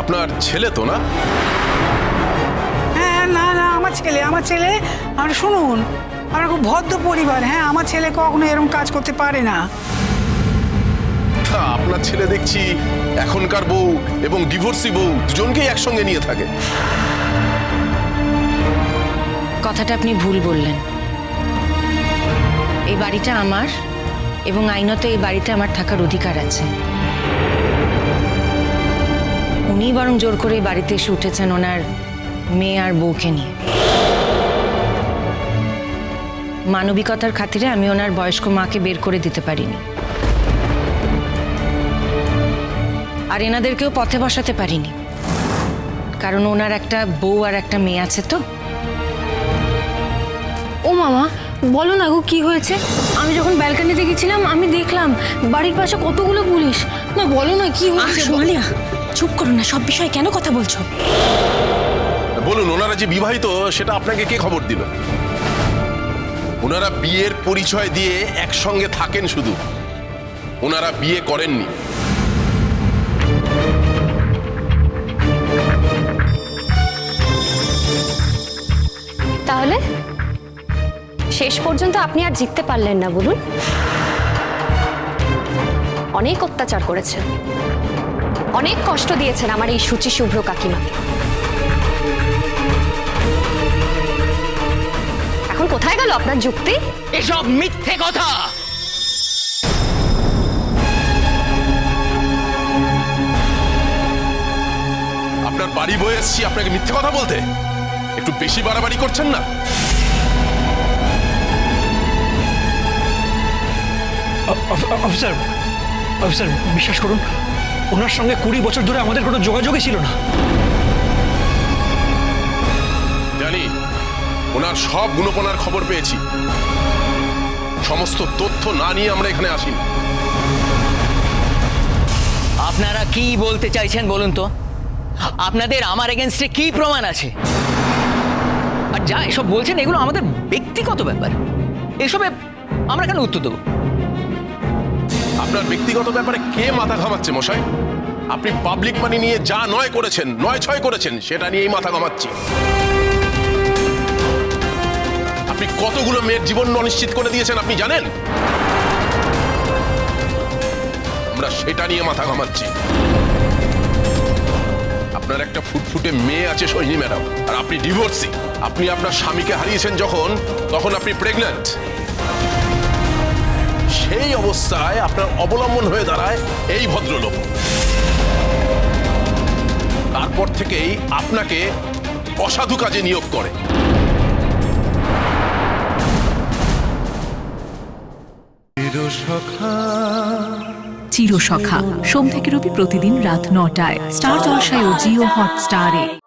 আপনার ছেলে তো না? হ্যাঁ না না আমার ছেলে আমার ছেলে আর শুনুন আমরা খুব ভদ্র পরিবার হ্যাঁ আমার ছেলে কখনো এরকম কাজ করতে পারে না। তা আপনার ছেলে দেখছি এখনকার বউ এবং ডিভোর্সি বউ দুজনকেই একসঙ্গে নিয়ে থাকে। কথাটা আপনি ভুল বললেন। এই বাড়িটা আমার এবং আইনত এই বাড়িতে আমার থাকার অধিকার আছে। উনি বরং জোর করে বাড়িতে এসে উঠেছেন ওনার মেয়ে আর বউকে নিয়ে। মানবিকতার খাতিরে আমি ওনার বয়স্ক মাকে বের করে দিতে পারিনি। আর এনাদেরকেও পথে বসাতে পারিনি। কারণ ওনার একটা বউ আর একটা মেয়ে আছে তো। ও মামা বলো না গো কি হয়েছে? আমি যখন ব্যালকনিতে গেছিলাম আমি দেখলাম বাড়ির পাশে কতগুলো পুলিশ। মা বলো না কি হয়েছে? চুপ করো না সব বিষয়ে কেন কথা বলছো? বলুন ওনারা যে বিবাহিত সেটা আপনাকে কে খবর দিল ওনারা বিয়ের পরিচয় দিয়ে একসঙ্গে থাকেন শুধু। ওনারা বিয়ে করেননি। তাহলে? শেষ পর্যন্ত আপনি আর জিততে পারলেন না বলুন। অনেক অত্যাচার করেছেন। অনেক কষ্ট দিয়েছেন আমার এই সুচি শুভ্র কাকিমাকে এখন কোথায় গেল আপনার যুক্তি? এসব মিথ্যে কথা। আপনার বাড়ি বয়ে এসছি আপনাকে মিথ্যে কথা বলতে। একটু বেশি বাড়াবাড়ি করছেন না? অফিসার অফিসার বিশ্বাস করুন ওনার সঙ্গে কুড়ি বছর ধরে আমাদের কোনো যোগাযোগই ছিল না। জানি ওনার সব গুণপনার খবর পেয়েছি। সমস্ত তথ্য না নিয়ে আমরা এখানে আসিনি। আপনারা কি বলতে চাইছেন বলুন তো? আপনাদের আমার এগেনস্টে কি প্রমাণ আছে? আর যা এসব বলছেন এগুলো আমাদের ব্যক্তিগত ব্যাপার। এসবে আমরা কেন উত্তর দেবো? আপনার ব্যক্তিগত ব্যাপারে কে মাথা ঘামাচ্ছে, মশাই? আপনি পাবলিক মানি নিয়ে যা নয় করেছেন, নয় ছয় করেছেন, সেটা নিয়েই মাথা ঘামাচ্ছি। আপনি কতগুলো মেয়ের জীবন অনিশ্চিত করে দিয়েছেন, আপনি জানেন? আমরা সেটা নিয়ে মাথা ঘামাচ্ছি। আপনার একটা ফুটফুটে মেয়ে আছে সৈনী ম্যাডাম, আর আপনি ডিভোর্সি আপনি আপনার স্বামীকে হারিয়েছেন যখন, তখন আপনি প্রেগন্যান্ট সেই অবস্থায় আপনার অবলম্বন হয়ে দাঁড়ায় এই ভদ্রলোক। তারপর থেকেই আপনাকে অসাধু কাজে নিয়োগ করে। চিরসখা। সোম থেকে রবি প্রতিদিন রাত নটায়। স্টার জলসায় ও জিও হটস্টারে।